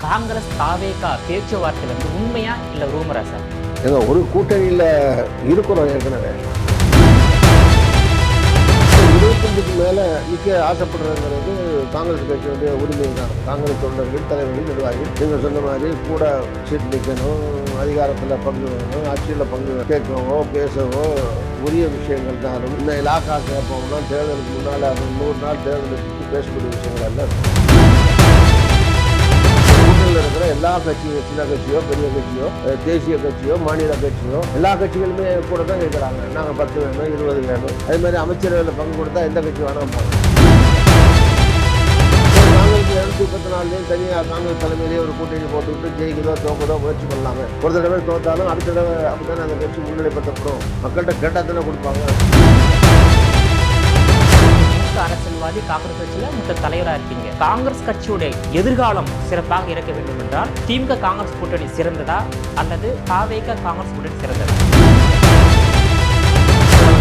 காங்கிரஸ் தாவேகா பேச்சுவார்த்தை வந்து உண்மையா இல்ல ரூமரா சார்? ஏதோ ஒரு கூட்டணியில் இருக்கிறோம் ஏற்கனவே. இருபத்தஞ்சுக்கு மேலே நிக்க ஆசைப்படுறதுங்கிறது காங்கிரஸ் கட்சியுடைய உரிமை தான் காங்கிரஸ் தொண்டர்கள் தலைவர்கள் நிர்வாகிகள். நீங்கள் சொன்ன மாதிரி கூட சீட் நிற்கணும் அதிகாரத்தில் பங்கு வேணும் ஆட்சியில் பங்கு கேட்கவோ பேசவோ உரிய விஷயங்கள் தான் இந்த இலாக்கா கேட்போம்னா தேர்தலுக்கு முன்னால் அது நூறு நாள் தேர்தலுக்கு பேசக்கூடிய விஷயங்கள் அல்ல. இருக்கிற எல்லா கட்சியும் சின்ன கட்சியோ பெரிய கட்சியோ தேசிய கட்சியோ மாநில கட்சியோ எல்லா கட்சிகளுமே கூட தான் கேட்குறாங்க நாங்கள் பத்து வேணும் இருபது வேணும். அதே மாதிரி அமைச்சரவையில் பங்கு கொடுத்தா எந்த கட்சி வேணாம் போகணும் காங்கிரஸ் இரநூத்தி முப்பத்தி நாலுலேயும் தனியாக காங்கிரஸ் தலைமையிலேயே ஒரு கூட்டணி போட்டுக்கிட்டு ஜெயிக்குதோ தோக்குதோ முயற்சி பண்ணலாங்க ஒரு தடவை தோத்தாலும் அடுத்த தடவை அப்படித்தானே அந்த கட்சி முன்னிலைப்படுத்தப்படும். மக்கள்கிட்ட கேட்டால் தானே கொடுப்பாங்க. மூத்த அரசியல்வாதி காங்கிரஸ் கட்சியில மூத்த தலைவரா இருக்கீங்க. காங்கிரஸ் கட்சியுடைய எதிர்காலம் சிறப்பாக இருக்க வேண்டும் என்றால் திமுக காங்கிரஸ் கூட்டணி சிறந்ததா அல்லது தாவேகா காங்கிரஸ் கூட்டணி சிறந்ததா?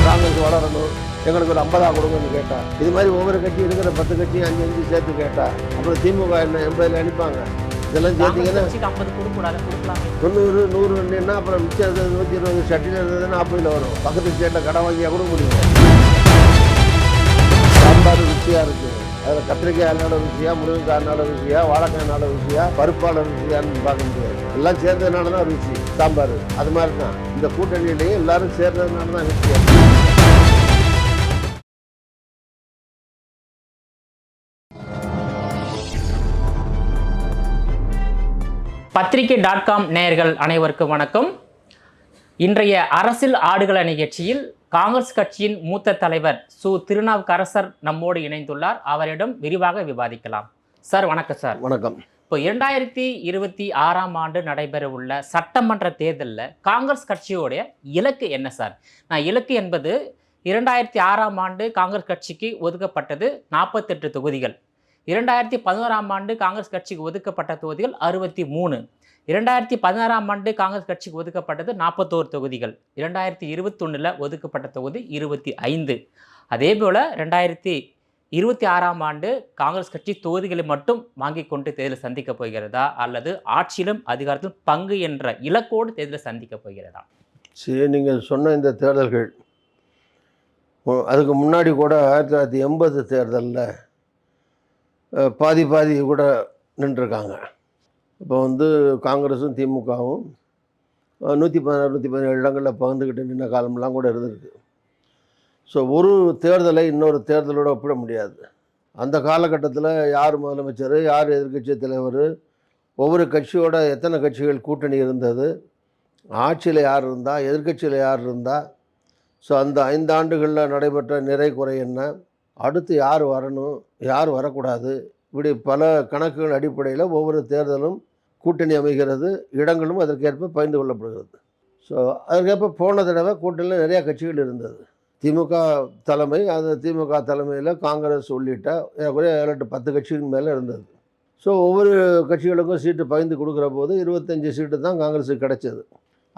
காங்கிரஸ் வளரணும். எங்களுக்கு ஒரு ஐம்பதா கொடுங்கன்னு கேட்டா. இது மாதிரி ஒவ்வொரு கட்சி இருக்கிற பத்து கட்சியும் அஞ்சு அஞ்சு சேர்த்து கேட்டா அப்புறம் திமுக என்ன எண்பதுல அனுப்பாங்க. இதெல்லாம் சேர்த்தீங்கன்னா தொண்ணூறு நூறு அப்புறம் மிச்சம் நூற்றி இருபது ஷட்டில் இருந்ததுன்னா நாற்பதுல வரும். பக்கத்து ஸ்டேட்டில் கடை வாங்கியா கூட முடியும். ருசியாக இருக்குது அதில் கத்திரிக்காய் அன்னாட ருசியா முருங்கைக்காய் அன்னாட ருசியா வாழைக்காய் அன்னாட ருசியா பருப்பால ருசியான்னு பார்க்க முடியாது எல்லாம் சேர்ந்ததுனால தான் ருசி சாம்பார். அது மாதிரி தான் இந்த கூட்டணியிலேயே எல்லாரும் சேர்ந்ததுனால தான் ருசியா பத்திரிகை டாட் காம் நேயர்கள் அனைவருக்கும் வணக்கம். இன்றைய அரசியல் ஆடுகள நிகழ்ச்சியில் காங்கிரஸ் கட்சியின் மூத்த தலைவர் சு. திருநாவுக்கரசர் நம்மோடு இணைந்துள்ளார். அவரிடம் விரிவாக விவாதிக்கலாம். சார் வணக்கம் சார். வணக்கம். இப்போ இரண்டாயிரத்தி இருபத்தி ஆறாம் ஆண்டு நடைபெறவுள்ள சட்டமன்ற தேர்தலில் காங்கிரஸ் கட்சியோடைய இலக்கு என்ன சார்? நான் இலக்கு என்பது இரண்டாயிரத்தி ஆறாம் ஆண்டு காங்கிரஸ் கட்சிக்கு ஒதுக்கப்பட்டது நாற்பத்தெட்டு தொகுதிகள். இரண்டாயிரத்தி பதினோராம் ஆண்டு காங்கிரஸ் கட்சிக்கு ஒதுக்கப்பட்ட தொகுதிகள் அறுபத்தி மூணு. இரண்டாயிரத்தி பதினாறாம் ஆண்டு காங்கிரஸ் கட்சிக்கு ஒதுக்கப்பட்டது நாற்பத்தோரு தொகுதிகள். இரண்டாயிரத்தி இருபத்தொன்னில் ஒதுக்கப்பட்ட தொகுதி இருபத்தி ஐந்து. அதே போல் ரெண்டாயிரத்தி இருபத்தி ஆறாம் ஆண்டு காங்கிரஸ் கட்சி தொகுதிகளை மட்டும் வாங்கி கொண்டு தேர்தலை சந்திக்க போகிறதா? அல்லது ஆட்சியிலும் அதிகாரத்திலும் பங்கு என்ற இலக்கோடு தேர்தலை சந்திக்க போகிறதா? சரி நீங்கள் சொன்ன இந்த தேர்தல்கள் அதுக்கு முன்னாடி கூட ஆயிரத்தி தொள்ளாயிரத்தி எண்பது தேர்தலில் பாதி பாதி கூட நின்றுருக்காங்க. இப்போ வந்து காங்கிரஸும் திமுகவும் நூற்றி பதினாறு நூற்றி பதினேழு இடங்களில் பகிர்ந்துக்கிட்டு நின்ன காலம்லாம் கூட இருந்திருக்கு. ஸோ ஒரு தேர்தலை இன்னொரு தேர்தலோடு ஒப்பிட முடியாது. அந்த காலகட்டத்தில் யார் முதலமைச்சர் யார் எதிர்க்கட்சி தலைவர் ஒவ்வொரு கட்சியோட எத்தனை கட்சிகள் கூட்டணி இருந்தது ஆட்சியில் யார் இருந்தால் எதிர்க்கட்சியில் யார் இருந்தால் ஸோ அந்த ஐந்து ஆண்டுகளில் நடைபெற்ற நிறை குறை என்ன அடுத்து யார் வரணும் யார் வரக்கூடாது இப்படி பல கணக்குகள் அடிப்படையில் ஒவ்வொரு தேர்தலும் கூட்டணி அமைகிறது இடங்களும் அதற்கேற்ப பகிர்ந்து கொள்ளப்படுகிறது. ஸோ அதற்கேற்ப போன தடவை கூட்டணியில் நிறையா கட்சிகள் இருந்தது. திமுக தலைமை அந்த திமுக தலைமையில் காங்கிரஸ் உள்ளிட்ட ஏறக்குறைய ஏழு எட்டு பத்து கட்சிகள் மேலே இருந்தது. ஸோ ஒவ்வொரு கட்சிகளுக்கும் சீட்டு பகிர்ந்து கொடுக்குற போது இருபத்தஞ்சி சீட்டு தான் காங்கிரஸுக்கு கிடைச்சது.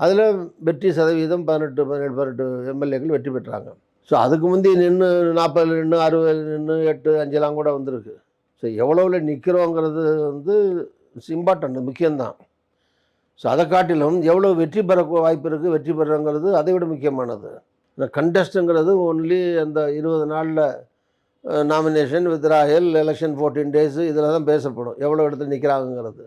அதில் வெற்றி சதவீதம் பதினெட்டு பதினெட்டு பதினெட்டு எம்எல்ஏக்கள் வெற்றி பெற்றாங்க. ஸோ அதுக்கு முந்தி நின்று நாற்பதில் நின்று அறுபதில் நின்று எட்டு அஞ்செல்லாம் கூட வந்திருக்கு. ஸோ எவ்வளோவில் நிற்கிறோங்கிறது வந்து இம்பார்ட்டன்ட் முக்கியம்தான். ஸோ அதை காட்டிலும் எவ்வளோ வெற்றி பெற வாய்ப்பு இருக்குது வெற்றி பெறங்கிறது அதை விட முக்கியமானது. இந்த கண்டெஸ்ட்டுங்கிறது ஒன்லி அந்த இருபது நாளில் nomination withdrawal election fourteen days இதில் தான் பேசப்படும். எவ்வளோ இடத்துல நிற்கிறாங்கங்கிறது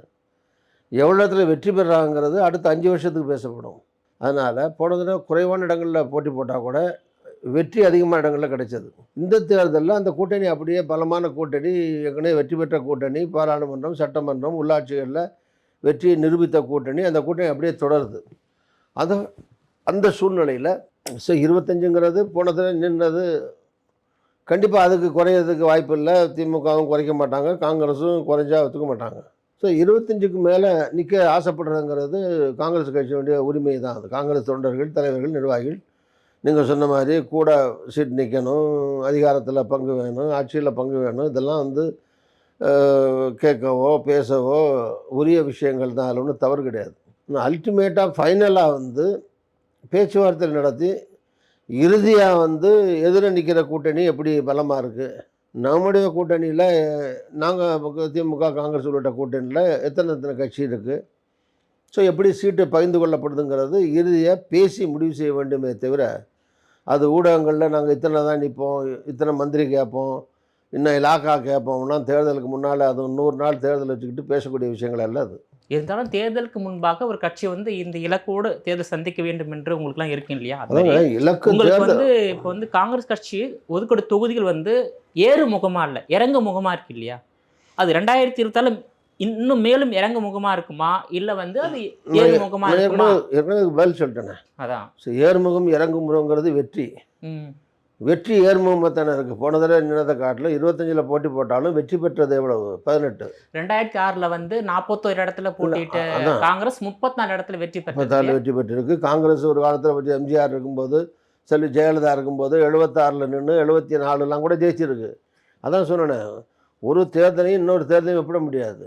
எவ்வளோ இடத்துல வெற்றி பெறாங்கிறது அடுத்த அஞ்சு வருஷத்துக்கு பேசப்படும். அதனால் போன தடவை குறைவான இடங்களில் போட்டி போட்டால் கூட வெற்றி அதிகமான இடங்களில் கிடைச்சது. இந்த தேர்தலில் அந்த கூட்டணி அப்படியே பலமான கூட்டணி ஏற்கனவே வெற்றி பெற்ற கூட்டணி பாராளுமன்றம் சட்டமன்றம் உள்ளாட்சிகளில் வெற்றியை நிரூபித்த கூட்டணி அந்த கூட்டணி அப்படியே தொடருது. அது அந்த சூழ்நிலையில் ஸோ இருபத்தஞ்சுங்கிறது போனதில் நின்றது கண்டிப்பாக அதுக்கு குறையிறதுக்கு வாய்ப்பு இல்லை. திமுகவும் குறைக்க மாட்டாங்க காங்கிரஸும் குறைஞ்சா ஒத்துக்க மாட்டாங்க. ஸோ இருபத்தஞ்சுக்கு மேலே நிற்க ஆசைப்படுறதுங்கிறது காங்கிரஸ் கட்சியினுடைய உரிமை தான் அது காங்கிரஸ் தொண்டர்கள் தலைவர்கள் நிர்வாகிகள் நீங்கள் சொன்ன மாதிரி கூட சீட் நிற்கணும் அதிகாரத்தில் பங்கு வேணும் ஆட்சியில் பங்கு வேணும் இதெல்லாம் வந்து கேட்கவோ பேசவோ உரிய விஷயங்கள் தான். அதில் ஒன்றும் தவறு கிடையாது. அல்டிமேட்டாக ஃபைனலாக வந்து பேச்சுவார்த்தை நடத்தி இறுதியாக வந்து எதிர நிற்கிற கூட்டணி எப்படி பலமாக இருக்குது நம்முடைய கூட்டணியில் நாங்கள் திமுக காங்கிரஸ் உள்ளிட்ட கூட்டணியில் எத்தனை எத்தனை கட்சி இருக்குது ஸோ எப்படி சீட்டு பகிர்ந்து கொள்ளப்படுதுங்கிறது இறுதியாக பேசி முடிவு செய்ய வேண்டுமே தவிர அது ஊடகங்களில் நாங்கள் இத்தனை தான் நிற்போம் இத்தனை மந்திரி கேட்போம் இன்னும் இலாக்கா கேட்போம்னா தேர்தலுக்கு முன்னால் அது நூறு நாள் தேர்தல் வச்சுக்கிட்டு பேசக்கூடிய விஷயங்கள் அல்ல அது. இருந்தாலும் தேர்தலுக்கு முன்பாக ஒரு கட்சி வந்து இந்த இலக்கோடு தேர்தல் சந்திக்க வேண்டும் என்று உங்களுக்குலாம் இருக்கு இல்லையா? இலக்கு உங்களுக்கு வந்து இப்போ வந்து காங்கிரஸ் கட்சி ஒதுக்கீடு தொகுதிகள் வந்து ஏறு முகமா இல்லை இறங்கு முகமா இருக்கு இல்லையா? அது ரெண்டாயிரத்தி இருபத்தால இன்னும் மேலும் இறங்கு முகமா இருக்குமா? இல்ல வந்து அது ஏறு முகமா இருக்குமா? பதில் சொல்லிட்டேனே அதான். ஸோ ஏர்முகம் இறங்குமுகங்கிறது வெற்றி. வெற்றி ஏர்முகமாக தானே இருக்குது போன தடவை நின்னதை காட்டிலும் இருபத்தஞ்சில் போட்டி போட்டாலும் வெற்றி பெற்றது எவ்வளவு? பதினெட்டு. ரெண்டாயிரத்தி ஆறுல வந்து நாற்பத்தோரு இடத்துல போட்டிட்டு. காங்கிரஸ் முப்பத்தி நாலு இடத்துல வெற்றி முப்பத்தாறு பெற்றது வெற்றி பெற்றிருக்கு. காங்கிரஸ் ஒரு காலத்தில் வச்சு எம்ஜிஆர் இருக்கும்போது செல்வி ஜெயலலிதா இருக்கும்போது எழுபத்தாறில் நின்று எழுபத்தி நாலுலாம் கூட ஜெயிச்சிருக்கு. அதான் சொன்னேன். ஒரு தேர்தலையும் இன்னொரு தேர்தலையும் ஒப்பிட முடியாது.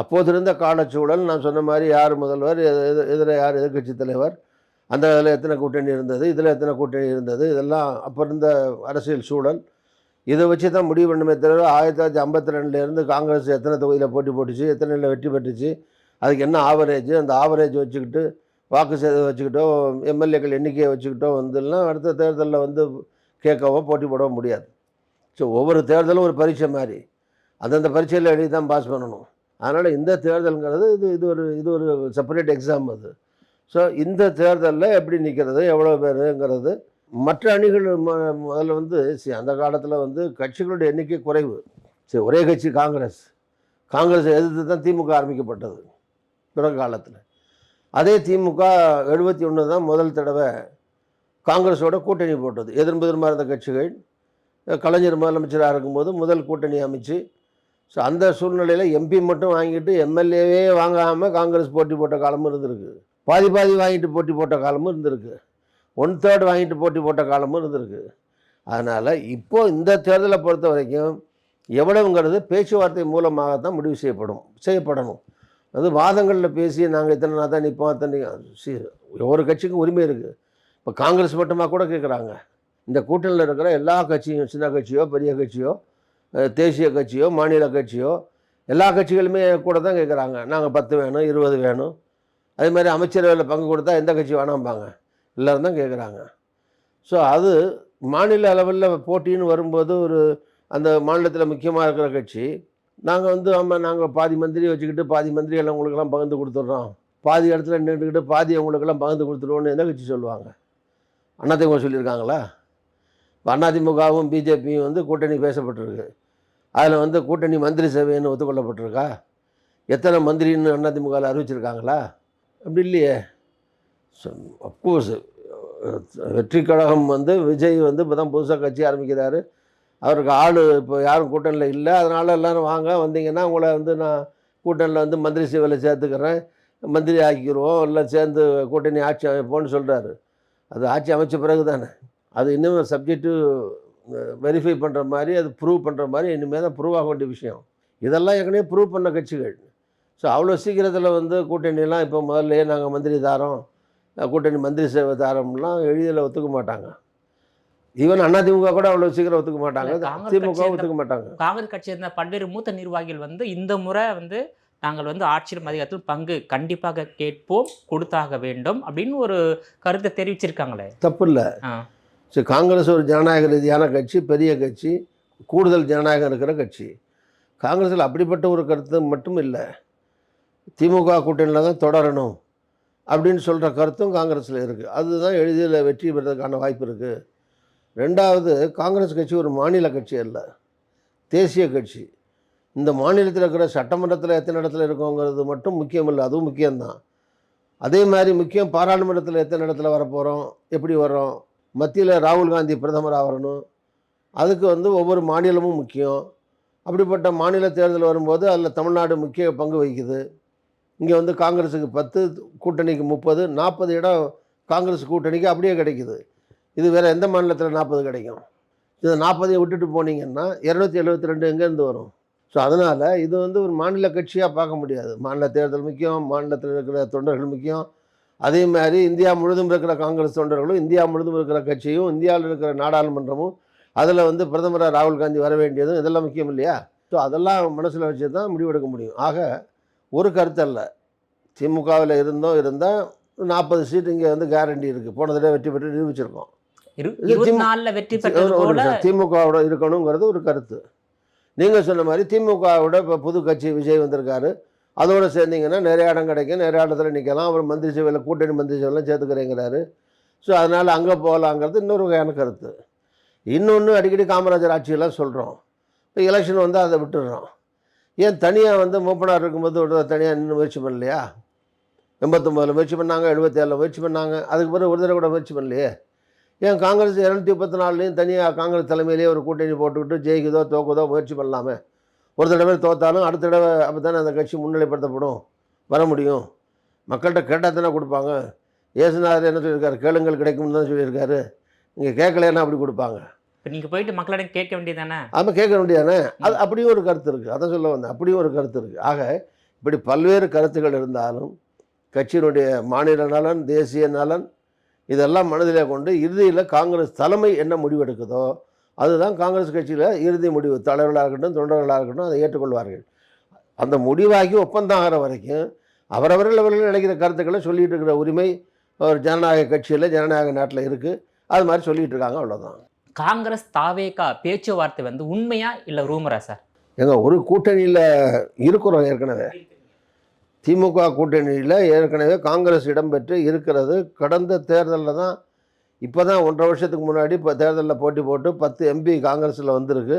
அப்போது இருந்த காலச்சூழல் நான் சொன்ன மாதிரி யார் முதல்வர் இதில் யார் எதிர்க்கட்சி தலைவர் அந்த இதில் எத்தனை கூட்டணி இருந்தது இதில் எத்தனை கூட்டணி இருந்தது இதெல்லாம் அப்போ இருந்த அரசியல் சூழல். இதை வச்சு தான் முடிவு பண்ணுமே தவிர ஆயிரத்தி தொள்ளாயிரத்தி ஐம்பத்தி ரெண்டுலேருந்து காங்கிரஸ் எத்தனை தொகுதியில் போட்டி போட்டுச்சு எத்தனையில் வெற்றி பெற்றுச்சு அதுக்கு என்ன ஆவரேஜ் அந்த ஆவரேஜ் வச்சுக்கிட்டு வாக்கு சேதம் வச்சுக்கிட்டோ எம்எல்ஏக்கள் எண்ணிக்கையை வச்சுக்கிட்டோ வந்துலாம் அடுத்த தேர்தலில் வந்து கேட்கவோ போட்டி போடவோ முடியாது. ஸோ ஒவ்வொரு தேர்தலும் ஒரு பரீட்சை மாதிரி. அந்தந்த பரீட்சையில் எழுதி தான் பாஸ் பண்ணணும். அதனால் இந்த தேர்தலுங்கிறது இது இது ஒரு இது ஒரு செப்பரேட் எக்ஸாம் அது. ஸோ இந்த தேர்தலில் எப்படி நிற்கிறது எவ்வளோ பேருங்கிறது மற்ற அணிகள் ம- முதல்ல வந்து சரி அந்த காலத்தில் வந்து கட்சிகளுடைய எண்ணிக்கை குறைவு. சரி ஒரே கட்சி காங்கிரஸ். காங்கிரஸை எதிர்த்து தான் திமுக ஆரம்பிக்கப்பட்டது பிறகு காலத்தில். அதே திமுக எழுபத்தி ஒன்று தான் முதல் தடவை காங்கிரஸோட கூட்டணி போட்டது. எதிர்பெதிர்மா இருந்த கட்சிகள் கலைஞர் முதலமைச்சராக இருக்கும்போது முதல் கூட்டணி அமைச்சு ஸோ அந்த சூழ்நிலையில் எம்பி மட்டும் வாங்கிட்டு எம்எல்ஏவே வாங்காமல் காங்கிரஸ் போட்டி போட்ட காலமும் இருந்திருக்கு. பாதி பாதி வாங்கிட்டு போட்டி போட்ட காலமும் இருந்திருக்கு. ஒன் தேர்ட் வாங்கிட்டு போட்டி போட்ட காலமும் இருந்திருக்கு. அதனால் இப்போது இந்த தேர்தலை பொறுத்த வரைக்கும் எவ்வளவுங்கிறது பேச்சுவார்த்தை மூலமாகத்தான் முடிவு செய்யப்படும் செய்யப்படணும். அது வாதங்களில் பேசி நாங்கள் இத்தனை நான் தான் நிற்போம் அத்தனை ஒவ்வொரு கட்சிக்கும் உரிமை இருக்குது இப்போ காங்கிரஸ் மட்டுமா கூட கேட்குறாங்க இந்த கூட்டணியில் இருக்கிற எல்லா கட்சியும் சின்ன கட்சியோ பெரிய கட்சியோ தேசிய கட்சியோ மாநில கட்சியோ எல்லா கட்சிகளுமே கூட தான் கேட்குறாங்க நாங்கள் பத்து வேணும் இருபது வேணும். அதே மாதிரி அமைச்சரவையில் பங்கு கொடுத்தா எந்த கட்சி வேணாம்பாங்க. எல்லோரும் தான் கேட்குறாங்க ஸோ அது மாநில அளவில் போட்டின்னு வரும்போது ஒரு அந்த மாநிலத்தில் முக்கியமாக இருக்கிற கட்சி நாங்கள் வந்து ஆமாம் நாங்கள் பாதி மந்திரி வச்சுக்கிட்டு பாதி மந்திரியெல்லாம் உங்களுக்கெல்லாம் பகிர்ந்து கொடுத்துட்றோம். பாதி இடத்துல நின்றுக்கிட்டு பாதி அவங்களுக்கெல்லாம் பகிர்ந்து கொடுத்துருவோன்னு எந்த கட்சி சொல்லுவாங்க? அதிமுக சொல்லியிருக்காங்களா? இப்போ அதிமுகவும் பிஜேபியும் வந்து கூட்டணி பேசப்பட்டிருக்கு. அதில் வந்து கூட்டணி மந்திரி சேவைன்னு ஒத்துக்கொள்ளப்பட்டிருக்கா? எத்தனை மந்திரின்னு அதிமுகவில் அறிவிச்சிருக்காங்களா? அப்படி இல்லையே. அப்கோர்ஸ் வெற்றி கழகம் வந்து விஜய் வந்து இப்போ தான் புதுசாக கட்சி ஆரம்பிக்கிறாரு. அவருக்கு ஆள் இப்போ யாரும் கூட்டணியில் இல்லை. அதனால் எல்லோரும் வாங்க வந்தீங்கன்னா உங்களை வந்து நான் கூட்டணியில் வந்து மந்திரி சேவையில் சேர்த்துக்கிறேன். மந்திரி ஆக்கிடுவோம் இல்லை சேர்ந்து கூட்டணி ஆட்சி அமைப்போம்னு சொல்கிறாரு அது ஆட்சி அமைச்ச பிறகு தானே அது இன்னும் சப்ஜெக்ட்டு வெரிஃபை பண்ணுற மாதிரி அது ப்ரூவ் பண்ணுற மாதிரி இனிமேல் தான் ப்ரூவ் ஆக வேண்டிய விஷயம். இதெல்லாம் ஏற்கனவே ப்ரூவ் பண்ண கட்சிகள். ஸோ அவ்வளோ சீக்கிரத்தில் வந்து கூட்டணியெல்லாம் இப்போ முதல்லயே நாங்கள் மந்திரி தாரோம்? கூட்டணி மந்திரி சேவை தாரோம்லாம் எளிதில் ஒத்துக்க மாட்டாங்க. ஈவன் அதிமுக கூட அவ்வளோ சீக்கிரம் ஒத்துக்க மாட்டாங்க. திமுக ஒத்துக்க மாட்டாங்க. காங்கிரஸ் கட்சியை சேர்ந்த பல்வேறு மூத்த நிர்வாகிகள் வந்து இந்த முறை வந்து நாங்கள் வந்து ஆட்சியில் அதிகாரத்தில் பங்கு கண்டிப்பாக கேட்போம் கொடுத்தாக வேண்டும் அப்படின்னு ஒரு கருத்தை தெரிவிச்சிருக்காங்களே. தப்பு இல்லை. சரி காங்கிரஸ் ஒரு ஜனநாயக ரீதியான கட்சி பெரிய கட்சி கூடுதல் ஜனநாயகம் இருக்கிற கட்சி. காங்கிரஸில் அப்படிப்பட்ட ஒரு கருத்து மட்டும் இல்லை. திமுக கூட்டணியில் தான் தொடரணும் அப்படின்னு சொல்கிற கருத்தும் காங்கிரஸில் இருக்குது அதுதான் எளிதில் வெற்றி பெறதுக்கான வாய்ப்பு இருக்குது ரெண்டாவது காங்கிரஸ் கட்சி ஒரு மாநில கட்சி அல்ல. தேசிய கட்சி. இந்த மாநிலத்தில் இருக்கிற சட்டமன்றத்தில் எத்தனை இடத்துல இருக்கோங்கிறது மட்டும் முக்கியம் இல்லை. அதுவும் முக்கியம்தான். அதே மாதிரி முக்கியம் பாராளுமன்றத்தில் எத்தனை இடத்துல வரப்போகிறோம் எப்படி வர்றோம்? மத்தியில் ராகுல் காந்தி பிரதமராக வரணும் அதுக்கு வந்து ஒவ்வொரு மாநிலமும் முக்கியம். அப்படிப்பட்ட மாநில தேர்தல் வரும்போது அதில் தமிழ்நாடு முக்கிய பங்கு வகிக்குது. இங்கே வந்து காங்கிரஸுக்கு பத்து கூட்டணிக்கு முப்பது நாற்பது இடம் காங்கிரஸ் கூட்டணிக்கு அப்படியே கிடைக்குது. இது வேறு எந்த மாநிலத்தில் நாற்பது கிடைக்கும்? இது நாற்பதையும் விட்டுட்டு போனீங்கன்னா இரநூத்தி எழுபத்தி ரெண்டு எங்கேருந்து வரும்? ஸோ அதனால் இது வந்து ஒரு மாநில கட்சியாக பார்க்க முடியாது. மாநில தேர்தல் முக்கியம் மாநிலத்தில் இருக்கிற தொண்டர்கள் முக்கியம். அதே மாதிரி இந்தியா முழுதும் இருக்கிற காங்கிரஸ் தொண்டர்களும் இந்தியா முழுதும் இருக்கிற கட்சியும் இந்தியாவில் இருக்கிற நாடாளுமன்றமும் அதில் வந்து பிரதமராக ராகுல் காந்தி வர வேண்டியதும் இதெல்லாம் முக்கியம் இல்லையா? ஸோ அதெல்லாம் மனசில் வச்சு தான் முடிவெடுக்க முடியும். ஆக ஒரு கருத்து அல்ல திமுகவில் இருந்தோம் இருந்தால் நாற்பது சீட் இங்கே வந்து கேரண்டி இருக்குது போன தடவை வெற்றி பெற்று நிரூபிச்சிருக்கோம். திமுகவோட இருக்கணுங்கிறது ஒரு கருத்து. நீங்கள் சொன்ன மாதிரி திமுகவோட இப்போ புது கட்சி விஜய் வந்திருக்காரு. அதோட சேர்ந்தீங்கன்னா நிறைய இடம் கிடைக்கும். நிறைய இடத்துல நிற்கலாம். அவர் மந்திரி சபையில் கூட்டணி மந்திரி சபையெல்லாம் சேர்த்துக்கிறேங்கிறாரு. ஸோ அதனால் அங்கே போகலாங்கிறது இன்னொரு வகையான கருத்து. இன்னொன்று அடிக்கடி காமராஜர் ஆட்சியெல்லாம் சொல்கிறோம் இப்போ எலெக்ஷன் வந்து அதை விட்டுடுறோம். ஏன் தனியாக வந்து மூப்பனார் இருக்கும்போது ஒரு தனியாக நின்று முயற்சி பண்ணலையா? எண்பத்தொம்போதில் முயற்சி பண்ணாங்க எழுபத்தேழில் முயற்சி பண்ணாங்க. அதுக்கு பிறகு ஒரு தடவை கூட முயற்சி பண்ணலையே? ஏன் காங்கிரஸ் இரநூத்தி முப்பத்தி நாலுலேயும் தனியாக காங்கிரஸ் தலைமையிலேயே ஒரு கூட்டணி போட்டுக்கிட்டு ஜெயிக்குதோ தோக்குதோ முயற்சி பண்ணலாமே? ஒரு தடவை தோத்தாலும் அடுத்த தடவை அப்போ தானே அந்த கட்சி முன்னிலைப்படுத்தப்படும். வர முடியும். மக்கள்கிட்ட கேட்டால் தானே கொடுப்பாங்க. ஏசுநாதர் என்ன சொல்லியிருக்காரு? கேளுங்கள் கிடைக்கும்னு தான் சொல்லியிருக்காரு. நீங்கள் கேட்கலன்னா அப்படி கொடுப்பாங்க. இப்ப நீங்க போயிட்டு மக்களிடம் கேட்க வேண்டியதானே ஆமாம் கேட்க வேண்டியதானே அது அப்படியும் ஒரு கருத்து இருக்குது அதை சொல்ல வந்தேன். அப்படியும் ஒரு கருத்து இருக்குது ஆக இப்படி பல்வேறு கருத்துக்கள் இருந்தாலும் கட்சியினுடைய மாநில நலன் தேசிய நலன் இதெல்லாம் மனதிலே கொண்டு இறுதியில் காங்கிரஸ் தலைமை என்ன முடிவெடுக்குதோ அதுதான் காங்கிரஸ் கட்சியில் இறுதி முடிவு. தலைவர்களாக இருக்கட்டும் தொண்டர்களாக இருக்கட்டும் அதை ஏற்றுக்கொள்வார்கள். அந்த முடிவாகி ஒப்பந்தம் ஆகிற வரைக்கும் அவரவர்கள் அவர்கள் நினைக்கிற கருத்துக்களை சொல்லிட்டு இருக்கிற உரிமை ஒரு ஜனநாயக கட்சியில் ஜனநாயக நாட்டில் இருக்குது அது மாதிரி சொல்லிட்டு இருக்காங்க அவ்வளோதான் காங்கிரஸ் தாவேகா பேச்சுவார்த்தை வந்து உண்மையா இல்ல ரூமரா சார்? எங்க ஒரு கூட்டணியில் இருக்கிறோம் ஏற்கனவே. திமுக கூட்டணியில் ஏற்கனவே காங்கிரஸ் இடம்பெற்று இருக்கிறது. கடந்த தேர்தலில் தான் இப்போ தான் ஒன்றரை வருஷத்துக்கு முன்னாடி இப்போ தேர்தலில் போட்டி போட்டு பத்து எம்பி காங்கிரஸில் வந்திருக்கு.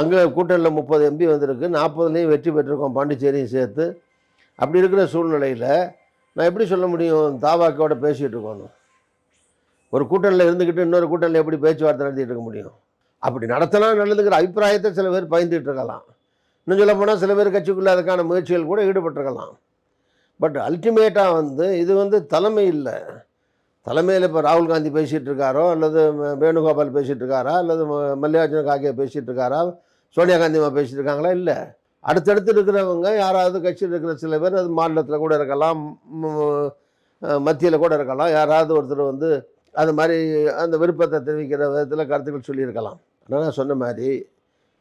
அங்கே கூட்டணியில் முப்பது எம்பி வந்திருக்கு. நாற்பதுலேயும் வெற்றி பெற்றிருக்கோம் பாண்டிச்சேரியும் சேர்த்து. அப்படி இருக்கிற சூழ்நிலையில் நான் எப்படி சொல்ல முடியும்? தாவாக்கோட பேசிகிட்டு இருக்கோன்னு ஒரு கூட்டணியில் இருந்துக்கிட்டு இன்னொரு கூட்டணியில் எப்படி பேச்சுவார்த்தை நடத்திட்டு இருக்க முடியும்? அப்படி நடத்தினா நல்லதுங்கிற அபிப்பிராயத்தை சில பேர் பயந்துகிட்டு இருக்கலாம். இன்னும் சொல்ல போனால் சில பேர் கட்சிக்குள்ளே அதுக்கான முயற்சிகள் கூட ஈடுபட்டிருக்கலாம். பட் அல்டிமேட்டாக வந்து இது வந்து தலைமை இல்லை. தலைமையில் இப்போ ராகுல் காந்தி பேசிகிட்டு இருக்காரோ அல்லது வேணுகோபால் பேசிகிட்டு இருக்காரா அல்லது ம- மல்லிகார்ஜுன கார்கே பேசிகிட்டு இருக்காரா சோனியா காந்திமா பேசிகிட்டு இருக்காங்களா இல்லை. அடுத்தடுத்து இருக்கிறவங்க யாராவது கட்சியில் இருக்கிற சில பேர் அது மாநிலத்தில் கூட இருக்கலாம் மத்தியில் கூட இருக்கலாம். யாராவது ஒருத்தர் வந்து அது மாதிரி அந்த விருப்பத்தை தெரிவிக்கிற விதத்தில் கருத்துக்கள் சொல்லியிருக்கலாம். ஆனால் நான் சொன்ன மாதிரி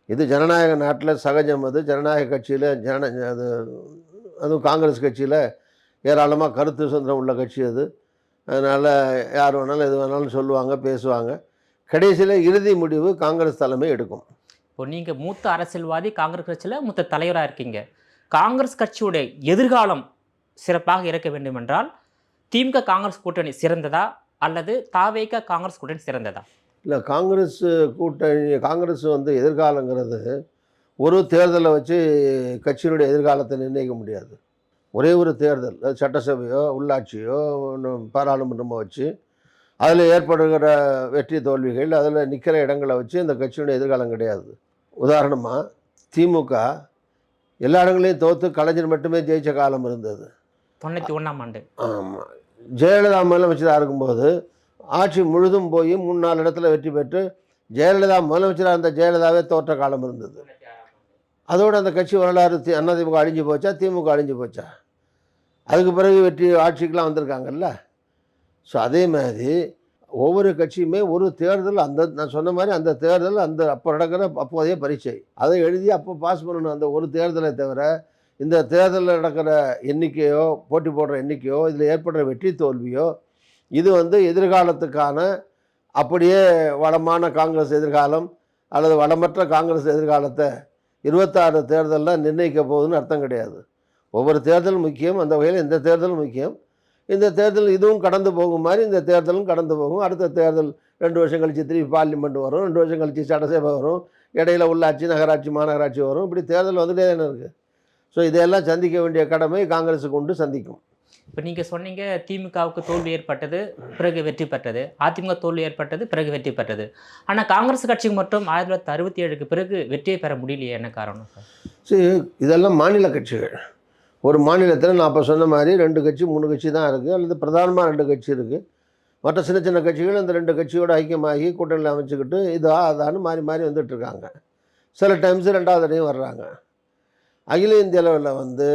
இது ஜனநாயக நாட்டில் சகஜம். அது ஜனநாயக கட்சியில் ஜன அது அதுவும் காங்கிரஸ் கட்சியில் ஏராளமாக கருத்து சுதந்திரம் உள்ள கட்சி அது. அதனால் யார் வேணாலும் எது வேணாலும் சொல்லுவாங்க பேசுவாங்க. கடைசியில் இறுதி முடிவு காங்கிரஸ் தலைமை எடுக்கும். இப்போ நீங்க மூத்த அரசியல்வாதி காங்கிரஸ் கட்சியில மூத்த தலைவரா இருக்கீங்க. காங்கிரஸ் கட்சியுடைய எதிர்காலம் சிறப்பாக இருக்க வேண்டும் என்றால் திமுக காங்கிரஸ் கூட்டணி சிறந்ததா அல்லது தாவேக காங்கிரஸ் கூட்டணி சிறந்ததா? இல்லை காங்கிரஸ் கூட்டணி காங்கிரஸ் வந்து எதிர்காலங்கிறது ஒரு தேர்தலை வச்சு கட்சியினுடைய எதிர்காலத்தை நிர்ணயிக்க முடியாது. ஒரே ஒரு தேர்தல் சட்டசபையோ உள்ளாட்சியோ பாராளுமன்றமோ வச்சு அதில் ஏற்படுகிற வெற்றி தோல்விகள் அதில் நிற்கிற இடங்களை வச்சு இந்த கட்சியினுடைய எதிர்காலம் கிடையாது. உதாரணமாக திமுக எல்லா இடங்களையும் தோற்று கலைஞர் மட்டுமே ஜெயிச்ச காலம் இருந்தது. தொண்ணூற்றி ஒன்றாம் ஆண்டு. ஆமாம் ஜெயலலிதா முதலமைச்சராக இருக்கும்போது ஆட்சி முழுதும் போய் மூணு நாலு இடத்துல வெற்றி பெற்று ஜெயலலிதா முதலமைச்சராக இருந்த ஜெயலலிதாவே தோற்ற காலம் இருந்தது. அதோடு அந்த கட்சி வரலாறு தி அதிமுக அழிஞ்சு போச்சா திமுக அழிஞ்சு போச்சா? அதுக்கு பிறகு வெற்றி ஆட்சிக்கெலாம் வந்திருக்காங்கல்ல. ஸோ அதே மாதிரி ஒவ்வொரு கட்சியுமே ஒரு தேர்தல் அந்த நான் சொன்ன மாதிரி அந்த தேர்தல் அந்த அப்போ நடக்கிற அப்போதைய பரீட்சை. அதை எழுதி அப்போ பாஸ் பண்ணணும் அந்த ஒரு தேர்தலை தவிர இந்த தேர்தலில் நடக்கிற எண்ணிக்கையோ போட்டி போடுற எண்ணிக்கையோ இதில் ஏற்படுற வெற்றி தோல்வியோ இது வந்து எதிர்காலத்துக்கான அப்படியே வளமான காங்கிரஸ் எதிர்காலம் அல்லது வளமற்ற காங்கிரஸ் எதிர்காலத்தை இருபத்தாறு தேர்தலில் நிர்ணயிக்க போகுதுன்னு அர்த்தம் கிடையாது. ஒவ்வொரு தேர்தலும் முக்கியம் அந்த வகையில் இந்த தேர்தலும் முக்கியம். இந்த தேர்தல் இதுவும் கடந்து போகும் மாதிரி இந்த தேர்தலும் கடந்து போகும். அடுத்த தேர்தல் ரெண்டு வருஷம் கழிச்சு திருப்பி பார்லிமெண்ட் வரும் ரெண்டு வருஷம் கழிச்சு சட்டசபை வரும் இடையில உள்ளாட்சி நகராட்சி மாநகராட்சி வரும். இப்படி தேர்தல் வந்துட்டே தானே இருக்குது ஸோ இதையெல்லாம் சந்திக்க வேண்டிய கடமை காங்கிரஸுக்கு உண்டு சந்திக்கும். இப்போ நீங்கள் சொன்னீங்க திமுகவுக்கு தோல்வி ஏற்பட்டது பிறகு வெற்றி பெற்றது. அதிமுக தோல்வி ஏற்பட்டது பிறகு வெற்றி பெற்றது. ஆனால் காங்கிரஸ் கட்சிக்கு மட்டும் ஆயிரத்தி தொள்ளாயிரத்தி அறுபத்தி ஏழுக்கு பிறகு வெற்றியை பெற முடியலையே என்ன காரணம்? சரி இதெல்லாம் மாநில கட்சிகள். ஒரு மாநிலத்தில் நான் அப்போ சொன்ன மாதிரி ரெண்டு கட்சி மூணு கட்சி தான் இருக்குது அல்லது பிரதானமாக ரெண்டு கட்சி இருக்குது மற்ற சின்ன சின்ன கட்சிகள் அந்த ரெண்டு கட்சியோட ஐக்கியமாகி கூட்டணியில் அமைச்சுக்கிட்டு இதா அதான்னு மாறி மாறி வந்துட்டு இருக்காங்க. சில டைம்ஸ் ரெண்டாவது தடையும் வர்றாங்க. அகில இந்திய அளவில் வந்து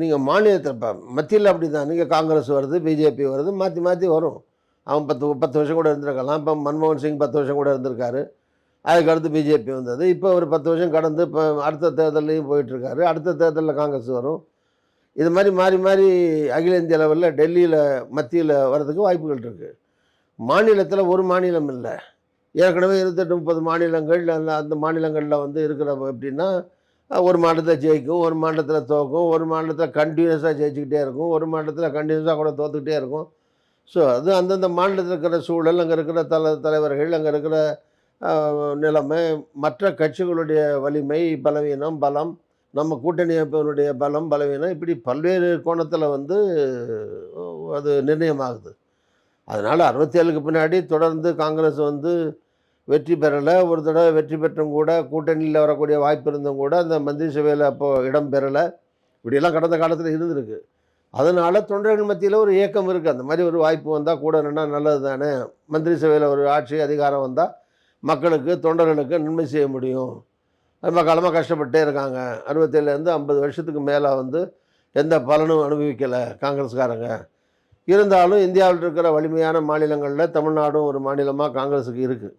நீங்கள் மாநிலத்தில் இப்போ மத்தியில் அப்படி தான் நீங்கள் காங்கிரஸ் வருது பிஜேபி வருது மாற்றி மாற்றி வரும். அவன் பத்து பத்து வருஷம் கூட இருந்திருக்கலாம். இப்போ மன்மோகன் சிங் பத்து வருஷம் கூட இருந்திருக்காரு. அதுக்கு அடுத்து பிஜேபி வந்தது. இப்போ ஒரு பத்து வருஷம் கடந்து இப்போ அடுத்த தேர்தல்லையும் போயிட்டுருக்காரு. அடுத்த தேர்தலில் காங்கிரஸ் வரும். இது மாதிரி மாறி மாறி அகில இந்திய லெவலில் டெல்லியில் மத்தியில் வர்றதுக்கு வாய்ப்புகள் இருக்குது மாநிலத்தில் ஒரு மாநிலம் இல்லை. ஏற்கனவே இருபத்தெட்டு முப்பது மாநிலங்கள் அந்த அந்த மாநிலங்களில் வந்து இருக்கிற எப்படின்னா ஒரு மாநிலத்தை ஜெயிக்கும் ஒரு மாநிலத்தில் தோக்கும் ஒரு மாநிலத்தில் கண்டினியூஸாக ஜெயிச்சுக்கிட்டே இருக்கும் ஒரு மாநிலத்தில் கண்டினியூஸாக கூட தோத்துக்கிட்டே இருக்கும். ஸோ அது அந்தந்த மாநிலத்தில் இருக்கிற சூழல் அங்கே இருக்கிற தல தலைவர்கள் அங்கே இருக்கிற நிலைமை. மற்ற கட்சிகளுடைய வலிமை பலவீனம் பலம் நம்ம கூட்டணி அமைப்பினுடைய பலம் பலவீனம் இப்படி பல்வேறு கோணத்தில் வந்து அது நிர்ணயமாகுது. அதனால் அறுபத்தேழுக்கு பின்னாடி தொடர்ந்து காங்கிரஸ் வந்து வெற்றி பெறலை. ஒரு தடவை வெற்றி பெற்றும் கூட கூட்டணியில் வரக்கூடிய வாய்ப்பு இருந்தும் கூட அந்த மந்திரி சபையில் அப்போது இடம் பெறலை. இப்படியெல்லாம் கடந்த காலத்தில் இருந்திருக்கு. அதனால் தொண்டர்கள் மத்தியில் ஒரு ஏக்கம் இருக்குது அந்த மாதிரி ஒரு வாய்ப்பு வந்தால் கூட நின்னா நல்லது தானே மந்திரி சபையில் ஒரு ஆட்சி அதிகாரம் வந்தால் மக்களுக்கு தொண்டர்களுக்கு நன்மை செய்ய முடியும். ரொம்ப காலமாக கஷ்டப்பட்டே இருக்காங்க. அறுபத்தேழுலேருந்து ஐம்பது வருஷத்துக்கு மேலே வந்து எந்த பலனும் அனுபவிக்கலை காங்கிரஸ்காரங்க. இருந்தாலும் இந்தியாவில் இருக்கிற வலிமையான மாநிலங்களில் தமிழ்நாடும் ஒரு மாநிலமாக காங்கிரஸுக்கு இருக்குது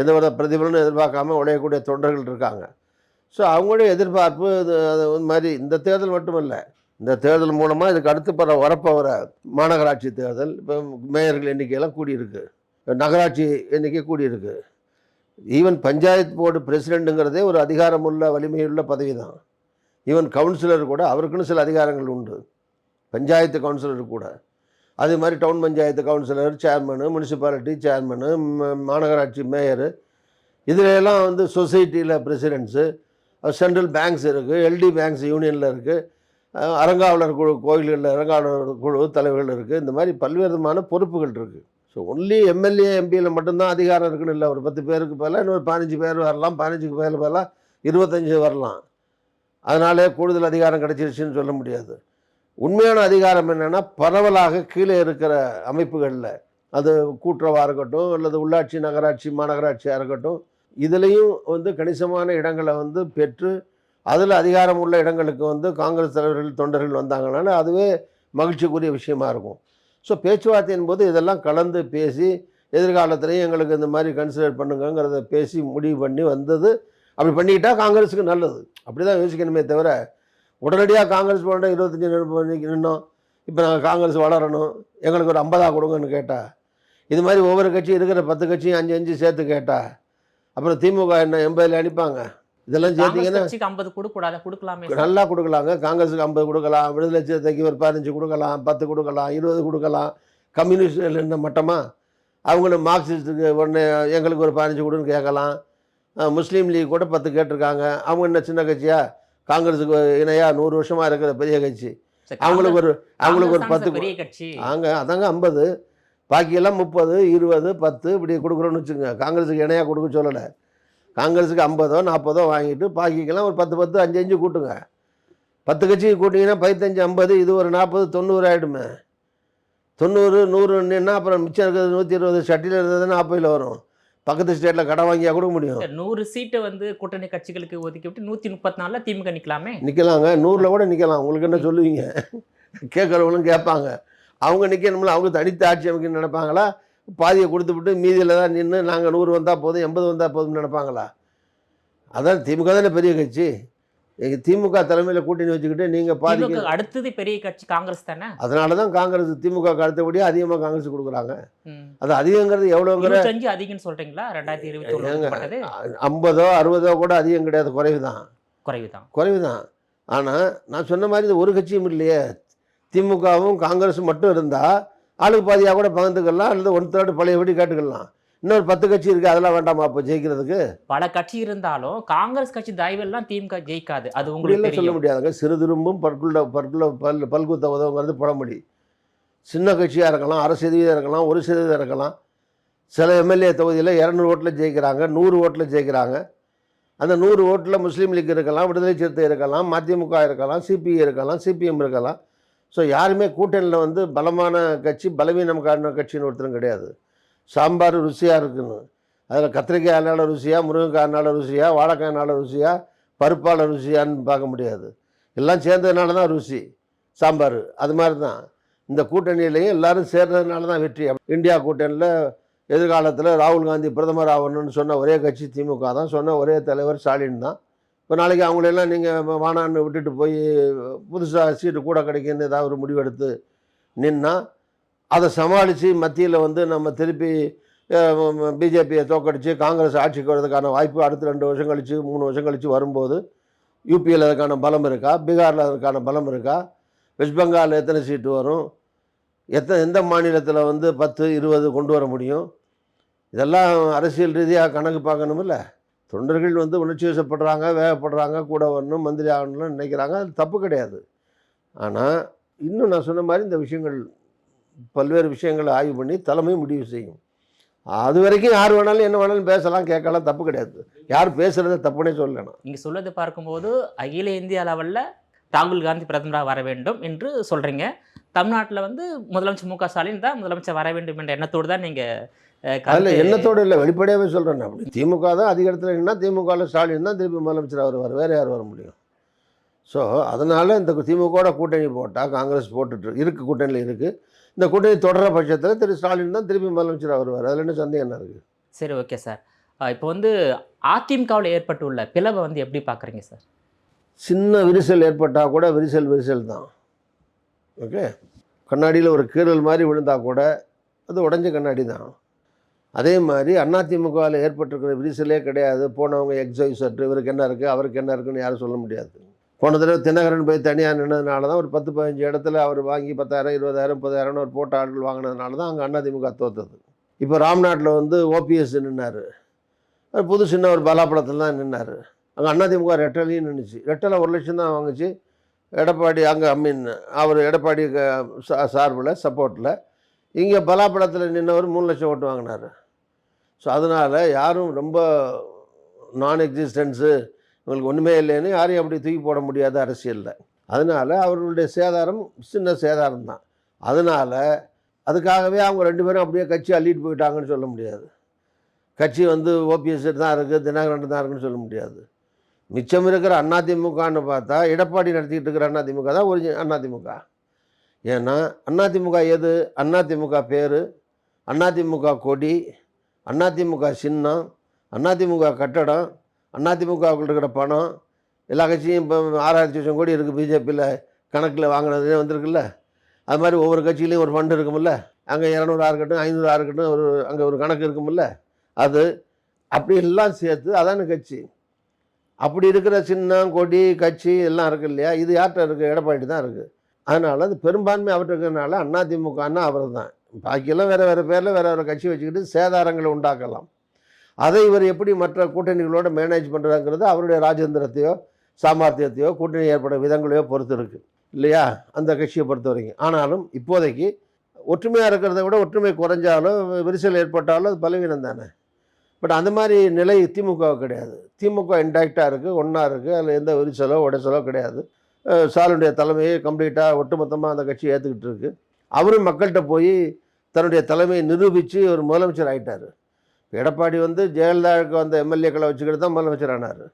எந்த வித பிரதிபலனும் எதிர்பார்க்காம உழையக்கூடிய தொண்டர்கள் இருக்காங்க. ஸோ அவங்களுடைய எதிர்பார்ப்பு இது அது மாதிரி இந்த தேர்தல் மட்டுமல்ல. இந்த தேர்தல் மூலமாக இதுக்கு அடுத்து பெற வரப்போகிற மாநகராட்சி தேர்தல் இப்போ மேயர்கள் எண்ணிக்கையெல்லாம் கூடியிருக்கு. நகராட்சி எண்ணிக்கை கூடியிருக்கு. ஈவன் பஞ்சாயத்து போர்டு பிரசிடெண்ட்டுங்கிறதே ஒரு அதிகாரமுள்ள வலிமையுள்ள பதவி தான் ஈவன் கவுன்சிலர் கூட அவருக்குன்னு சில அதிகாரங்கள் உண்டு. பஞ்சாயத்து கவுன்சிலர் கூட. அதே மாதிரி town panchayat councillor chairman municipality chairman ம- மாநகராட்சி மேயரு இதிலெல்லாம் வந்து சொசைட்டியில் பிரசிடென்ட்ஸு சென்ட்ரல் பேங்க்ஸ் இருக்குது எல்டி பேங்க்ஸ் யூனியனில் இருக்குது அரங்காவலர் குழு கோயில்களில் அரங்காவலர் குழு தலைவர்கள் இருக்குது இந்த மாதிரி பல்வேறு விதமான பொறுப்புகள் இருக்குது ஸோ ஒன்லி எம்எல்ஏ எம்பியில் மட்டும்தான் அதிகாரம் இருக்குன்னு இல்லை. ஒரு பத்து பேருக்கு பதிலாக இன்னொரு பதினஞ்சு பேர் வரலாம். பதினஞ்சுக்கு பேர் பதிலாக இருபத்தஞ்சு வரலாம். அதனாலே கூடுதல் அதிகாரம் கிடைச்சிருச்சுன்னு சொல்ல முடியாது. உண்மையான அதிகாரம் என்னென்னா பரவலாக கீழே இருக்கிற அமைப்புகளில். அது கூட்டுறவாக இருக்கட்டும் அல்லது உள்ளாட்சி நகராட்சி மாநகராட்சியாக இருக்கட்டும் இதுலேயும் வந்து கணிசமான இடங்களை வந்து பெற்று அதில் அதிகாரம் உள்ள இடங்களுக்கு வந்து காங்கிரஸ் தலைவர்கள் தொண்டர்கள் வந்தாங்கன்னா அதுவே மகிழ்ச்சிக்குரிய விஷயமா இருக்கும். ஸோ பேச்சுவார்த்தையின் போது இதெல்லாம் கலந்து பேசி எதிர்காலத்துலேயும் எங்களுக்கு இந்த மாதிரி கன்சிடர் பண்ணுங்கங்கிறத பேசி முடிவு பண்ணி வந்தது. அப்படி பண்ணிக்கிட்டால் காங்கிரஸுக்கு நல்லது. அப்படி தான் யோசிக்கணுமே தவிர உடனடியாக காங்கிரஸ் போனால் இருபத்தஞ்சி நின்னோம். இப்போ நாங்கள் காங்கிரஸ் வளரணும். எங்களுக்கு ஒரு ஐம்பதாக கொடுங்கன்னு கேட்டால் இது மாதிரி ஒவ்வொரு கட்சியும் இருக்கிற பத்து கட்சியும் அஞ்சு அஞ்சு சேர்த்து கேட்டால் அப்புறம் திமுக என்ன எண்பதில் அனுப்பாங்க இதெல்லாம் சேர்த்தீங்கன்னா ஐம்பது கொடுக்க கூடாது கொடுக்கலாமே. நல்லா கொடுக்கலாங்க. காங்கிரஸுக்கு ஐம்பது கொடுக்கலாம் விடுதலை சிறுத்தைக்கு ஒரு பதினஞ்சு கொடுக்கலாம் பத்து கொடுக்கலாம் இருபது கொடுக்கலாம். கம்யூனிஸ்ட் என்ன மட்டமா? அவங்களும் மார்க்சிஸ்ட்டுக்கு ஒன்று எங்களுக்கு ஒரு பதினஞ்சு கொடுன்னு கேட்கலாம். முஸ்லீம் லீக் கூட பத்து கேட்டிருக்காங்க. அவங்க என்ன சின்ன கட்சியா? காங்கிரஸுக்கு இணையா? நூறு வருஷமாக இருக்கிற பெரிய கட்சி. அவங்களுக்கு ஒரு அவங்களுக்கு ஒரு பத்து பெரிய கட்சி. ஆங்க அதாங்க ஐம்பது. பாக்கியெல்லாம் முப்பது இருபது பத்து இப்படி கொடுக்குறோன்னு வச்சுங்க காங்கிரஸுக்கு இணையாக கொடுக்க சொல்லலை. காங்கிரஸுக்கு ஐம்பதோ நாற்பதோ வாங்கிட்டு பாக்கிக்கெல்லாம் ஒரு பத்து பத்து அஞ்சு அஞ்சு கூட்டுங்க. பத்து கட்சிக்கு கூட்டிங்கன்னா பதித்தஞ்சு ஐம்பது இது ஒரு நாற்பது தொண்ணூறு ஆகிடுமே தொண்ணூறு நூறுன்னா அப்புறம் மிச்சம் இருக்கிறது நூற்றி இருபது ஷட்டியில் இருந்தது நாற்பதில் வரும். பக்கத்து ஸ்டேட்டில் கடன் வாங்கியா கொடுக்க முடியும். நூறு சீட்டு வந்து கூட்டணி கட்சிகளுக்கு ஒதுக்கி விட்டு நூத்தி முப்பத்தி நாலுல திமுக நிக்கலாமே? நிற்கலாங்க நூறில் கூட நிற்கலாம் உங்களுக்கு என்ன சொல்லுவீங்க? கேட்குறவங்களும் கேட்பாங்க. அவங்க நிற்கணும்ல அவங்க தனித்து ஆட்சி அமைக்கணும்னு நினைப்பாங்களா? பாதியை கொடுத்துவிட்டு மீதியில் தான் நின்று நாங்கள் நூறு வந்தால் போதும் எண்பது வந்தால் போதும்னு நினைப்பாங்களா? அதான் திமுக தானே பெரிய கட்சி. எங்கள் திமுக தலைமையில் கூட்டணி வச்சுக்கிட்டு நீங்கள் திமுக அடுத்தது பெரிய கட்சி காங்கிரஸ் தானே? அதனால தான் காங்கிரஸ் திமுக அடுத்தபடியாக அதிகமாக காங்கிரஸ் கொடுக்குறாங்க. அது அதிகங்கிறது எவ்வளோங்கிற அதிகம்னு சொல்றீங்களா? ரெண்டாயிரத்தி இருபத்தி ஐம்பதோ அறுபதோ கூட அதிகம் கிடையாது குறைவு தான் குறைவுதான். குறைவு தான் ஆனால் நான் சொன்ன மாதிரி இது ஒரு கட்சியும் இல்லையே. திமுகவும் காங்கிரஸும் மட்டும் இருந்தால் ஆளுக்கு பாதியாக கூட பகிர்ந்துக்கலாம் அல்லது ஒன் தேர்டு பழையபடி கேட்டுக்கலாம். இன்னொரு பத்து கட்சி இருக்குது அதெல்லாம் வேண்டாமா அப்போ ஜெயிக்கிறதுக்கு? பல கட்சி இருந்தாலும் காங்கிரஸ் கட்சி தயவெல்லாம் திமுக ஜெயிக்காது. அது உங்களுக்கு சொல்ல முடியாதுங்க. சிறு திரும்பும் பற்குள்ள பற்குள்ள பல் பல்குத்த உதவுங்கிறது பழமொழி சின்ன கட்சியாக இருக்கலாம் அரை சதவீதம் இருக்கலாம் ஒரு சதவீதம் இருக்கலாம். சில எம்எல்ஏ தொகுதியில் இரநூறு ஓட்டில் ஜெயிக்கிறாங்க நூறு ஓட்டில் ஜெயிக்கிறாங்க. அந்த நூறு ஓட்டில் முஸ்லீம் லீக் இருக்கலாம் விடுதலை சிறுத்தை இருக்கலாம் மதிமுக இருக்கலாம் சிபிஐ இருக்கலாம் சிபிஎம் இருக்கலாம். ஸோ யாருமே கூட்டணியில் வந்து பலமான கட்சி பலவீனம் காரண கட்சின்னு ஒருத்தரும் கிடையாது. சாம்பார் ருசியாக இருக்குன்னு. அதில் கத்திரிக்காயினால ருசியா முருங்கைக்காயினால ருசியா வாழைக்காயினால ருசியாக பருப்பால் ருசியான்னு பார்க்க முடியாது. எல்லாம் சேர்ந்ததுனால தான் ருசி. சாம்பார் அது மாதிரி தான். இந்த கூட்டணியிலையும் எல்லாரும் சேர்ந்ததுனால தான் வெற்றி. இந்தியா கூட்டணியில் எதிர்காலத்தில் ராகுல் காந்தி பிரதமர் ஆகணும்னு சொன்ன ஒரே கட்சி திமுக தான். சொன்ன ஒரே தலைவர் ஸ்டாலின் தான். இப்போ நாளைக்கு அவங்களெல்லாம் நீங்கள் வானான்னு விட்டுட்டு போய் புதுசாக சீட்டு கூட கிடைக்குன்னு ஏதாவது ஒரு முடிவெடுத்து நின்னா அதை சமாளித்து மத்தியில் வந்து நம்ம திருப்பி பிஜேபியை தோக்கடித்து காங்கிரஸ் ஆட்சிக்கு வர்றதுக்கான வாய்ப்பு அடுத்த ரெண்டு வருஷம் கழித்து மூணு வருஷம் கழித்து வரும்போது யூபியில் அதுக்கான பலம் இருக்கா? பீகாரில் அதுக்கான பலம் இருக்கா? வெஸ்ட் பெங்காலில் எத்தனை சீட்டு வரும்? எத்தனை எந்த மாநிலத்தில் வந்து பத்து இருபது கொண்டு வர முடியும்? இதெல்லாம் அரசியல் ரீதியாக கணக்கு பார்க்கணுமில்ல? தொண்டர்கள் வந்து உணர்ச்சி வசப்படுறாங்க வேகப்படுறாங்க கூட வரணும் மந்திரி ஆகணும்னு நினைக்கிறாங்க. அது தப்பு கிடையாது. ஆனால் இன்னும் நான் சொன்ன மாதிரி இந்த விஷயங்கள் பல்வேறு விஷயங்களை ஆய்வு பண்ணி தலைமை முடிவு செய்யும். அது வரைக்கும் யார் வேணாலும் என்ன வேணாலும் பேசலாம் கேட்கலாம் தப்பு கிடையாது. யார் பேசுகிறத தப்புனே சொல்லணும் நீங்கள் சொல்வது பார்க்கும்போது அகில இந்திய அளவில் ராகுல் காந்தி பிரதமராக வர வேண்டும் என்று சொல்கிறீங்க தமிழ்நாட்டில் வந்து முதலமைச்சர் மு க ஸ்டாலின் தான் முதலமைச்சர் வர வேண்டும் என்ற எண்ணத்தோடு தான் நீங்கள் அதில் எண்ணத்தோடு இல்லை வெளிப்படையாகவே சொல்கிறேன் அப்படி திமுக தான் அதிகாரத்தில் என்ன திமுகவில் ஸ்டாலின் தான் திருப்பி முதலமைச்சர் வருவார். வேறு யார் வர முடியும்? ஸோ அதனால் இந்த திமுகவோட கூட்டணி போட்டால் காங்கிரஸ் போட்டுட்டு இருக்கு கூட்டணியில் இருக்குது இந்த கூட்டணி தொடர பட்சத்தில் திரு ஸ்டாலின் தான் திருப்பி முதலமைச்சராக வருவார். அதில் என்ன சந்தேகம் என்ன இருக்குது சரி ஓகே சார். இப்போ வந்து அதிமுகவில் ஏற்பட்டுள்ள பிளவை வந்து எப்படி பார்க்குறீங்க சார்? சின்ன விரிசல் ஏற்பட்டால் கூட விரிசல் விரிசல் தான். ஓகே? கண்ணாடியில் ஒரு கீறல் மாதிரி விழுந்தால் கூட அது உடஞ்ச கண்ணாடி தான். அதே மாதிரி அதிமுகவில் ஏற்பட்டிருக்கிற விரிசலே கிடையாது. போனவங்க எக்ஸைஸ் சற்று இவருக்கு என்ன இருக்குது அவருக்கு என்ன இருக்குன்னு யாரும் சொல்ல முடியாது. போன தடவை தினகரன் போய் தனியாக நின்றதுனால தான் ஒரு பத்து பதினஞ்சு இடத்துல அவர் வாங்கி பத்தாயிரம் இருபதாயிரம் முப்பதாயிரம் ஒரு போட்ட ஆட்கள் வாங்கினதுனால தான் அங்கே அதிமுக தோத்தது. இப்போ ராம்நாட்டில் வந்து ஓபிஎஸ் நின்னார். புது சின்ன ஒரு பலாப்பழத்தில் தான் நின்னார். அங்கே அதிமுக ரெட்டலையும் நின்றுச்சு ரெட்டலை ஒரு லட்சம் தான் வாங்குச்சு. எடப்பாடி அங்கே ஐ மீன் அவர் எடப்பாடி சார்பில் சப்போர்ட்டில். இங்கே பலாப்பழத்தில் நின்னவர் மூணு லட்சம் ஓட்டு வாங்கினார். ஸோ அதனால் யாரும் ரொம்ப நான் எக்ஸிஸ்டன்ஸு இவங்களுக்கு ஒன்றுமே இல்லைன்னு யாரையும் அப்படி தூக்கி போட முடியாது அரசியலில். அதனால் அவர்களுடைய சேதாரம் சின்ன சேதாரம் தான். அதனால் அதுக்காகவே அவங்க ரெண்டு பேரும் அப்படியே கட்சி அள்ளிட்டு போயிட்டாங்கன்னு சொல்ல முடியாது. கட்சி வந்து ஓபிஎஸ் தான் இருக்குது தினகரன் தான் இருக்குன்னு சொல்ல முடியாது. மிச்சம் இருக்கிற அதிமுகன்னு பார்த்தா எடப்பாடி நடத்திக்கிட்டு இருக்கிற அதிமுக தான் ஒரு அதிமுக ஏன்னா அதிமுக எது? அதிமுக பேர் அதிமுக கொடி அதிமுக சின்னம் அதிமுக கட்டடம் அதிமுகவுக்குள்ள இருக்கிற பணம் எல்லா கட்சியும் இப்போ ஆறாயிரத்தி லட்சம் கோடி இருக்குது பிஜேபியில் கணக்கில் வாங்கினது வந்திருக்குல்ல. அது மாதிரி ஒவ்வொரு கட்சியிலையும் ஒரு ஃபண்டு இருக்குமில்ல. அங்கே இரநூறா இருக்கட்டும் ஐநூறா இருக்கட்டும் ஒரு அங்கே ஒரு கணக்கு இருக்குமில்ல. அது அப்படி எல்லாம் சேர்த்து அதான கட்சி. அப்படி இருக்கிற சின்னம் கொடி கட்சி எல்லாம் இருக்கு இல்லையா? இது யார்கிட்ட இருக்குது எடப்பாடி தான் இருக்குது அதனால் அது பெரும்பான்மை அவர்கிட்ட இருக்கிறதுனால அதிமுகன்னா அவர் தான் பாக்கியெல்லாம் வேறு வேறு பேரில் வேறு வேறு கட்சி வச்சுக்கிட்டு சேதாரங்களை உண்டாக்கலாம். அதை இவர் எப்படி மற்ற கூட்டணிகளோட மேனேஜ் பண்ணுறாங்கிறது அவருடைய ராஜேந்திரத்தையோ சாமர்த்தியத்தையோ கூட்டணி ஏற்பட விதங்களையோ பொறுத்து இருக்குது இல்லையா? அந்த கட்சியை பொறுத்த வரைக்கும். ஆனாலும் இப்போதைக்கு ஒற்றுமையாக இருக்கிறத விட ஒற்றுமை குறைஞ்சாலோ விரிசல் ஏற்பட்டாலோ அது பலவீனம் தானே. பட் அந்த மாதிரி நிலை திமுக கிடையாது. திமுக இன்டாக்டாக இருக்குது ஒன்றா இருக்குது அதில் எந்த விரிசலோ உடைசலோ கிடையாது. சாலுடைய ஸ்டாலினுடைய தலைமையை கம்ப்ளீட்டாக ஒட்டுமொத்தமாக அந்த கட்சி ஏற்றுக்கிட்டு இருக்குது அவரும் மக்கள்கிட்ட போய் தன்னுடைய தலைமையை நிரூபித்து ஒரு முதலமைச்சர் ஆயிட்டார். எடப்பாடி வந்து ஜெயலலிதாவுக்கு வந்த எம்எல்ஏக்களை வச்சுக்கிட்டு தான் முதலமைச்சர் ஆனார்.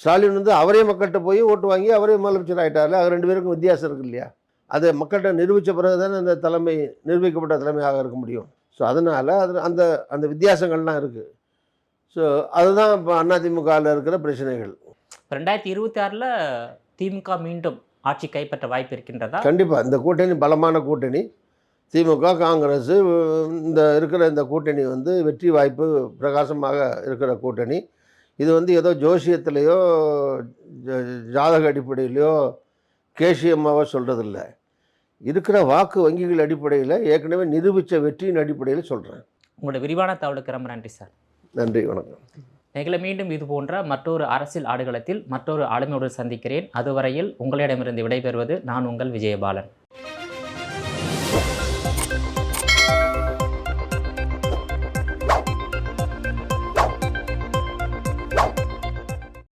ஸ்டாலின் வந்து அவரே மக்கள்கிட்ட போய் ஓட்டு வாங்கி அவரே முதலமைச்சர் ஆகிட்டார் அவர் ரெண்டு பேருக்கும் வித்தியாசம் இருக்கு இல்லையா? அதை மக்கள்கிட்ட நிரூபித்த பிறகு தானே அந்த தலைமை நிரூபிக்கப்பட்ட தலைமையாக இருக்க முடியும். ஸோ அதனால் அது அந்த அந்த வித்தியாசங்கள்லாம் இருக்குது ஸோ அதுதான் இப்போ அதிமுகவில் இருக்கிற பிரச்சனைகள். ரெண்டாயிரத்தி இருபத்தி ஆறில் திமுக மீண்டும் ஆட்சி கைப்பற்ற வாய்ப்பு இருக்கின்றதா? கண்டிப்பாக இந்த கூட்டணி பலமான கூட்டணி. திமுக காங்கிரஸ் இந்த இருக்கிற இந்த கூட்டணி வந்து வெற்றி வாய்ப்பு பிரகாசமாக இருக்கிற கூட்டணி. இது வந்து ஏதோ ஜோசியத்திலேயோ ஜாதக அடிப்படையிலையோ கேசியம்மாவோ சொல்கிறதில்ல இருக்கிற வாக்கு வங்கிகள் அடிப்படையில் ஏற்கனவே நிரூபித்த வெற்றியின் அடிப்படையில் சொல்கிறேன் உங்களோட விரிவான தகவலுக்கு ரொம்ப நன்றி சார். நன்றி வணக்கம். எங்களை மீண்டும் இது போன்ற மற்றொரு அரசியல் ஆடுகளத்தில் மற்றொரு ஆளுமையோடு சந்திக்கிறேன். அதுவரையில் உங்களிடமிருந்து விடைபெறுவது நான் உங்கள் விஜயபாலன்.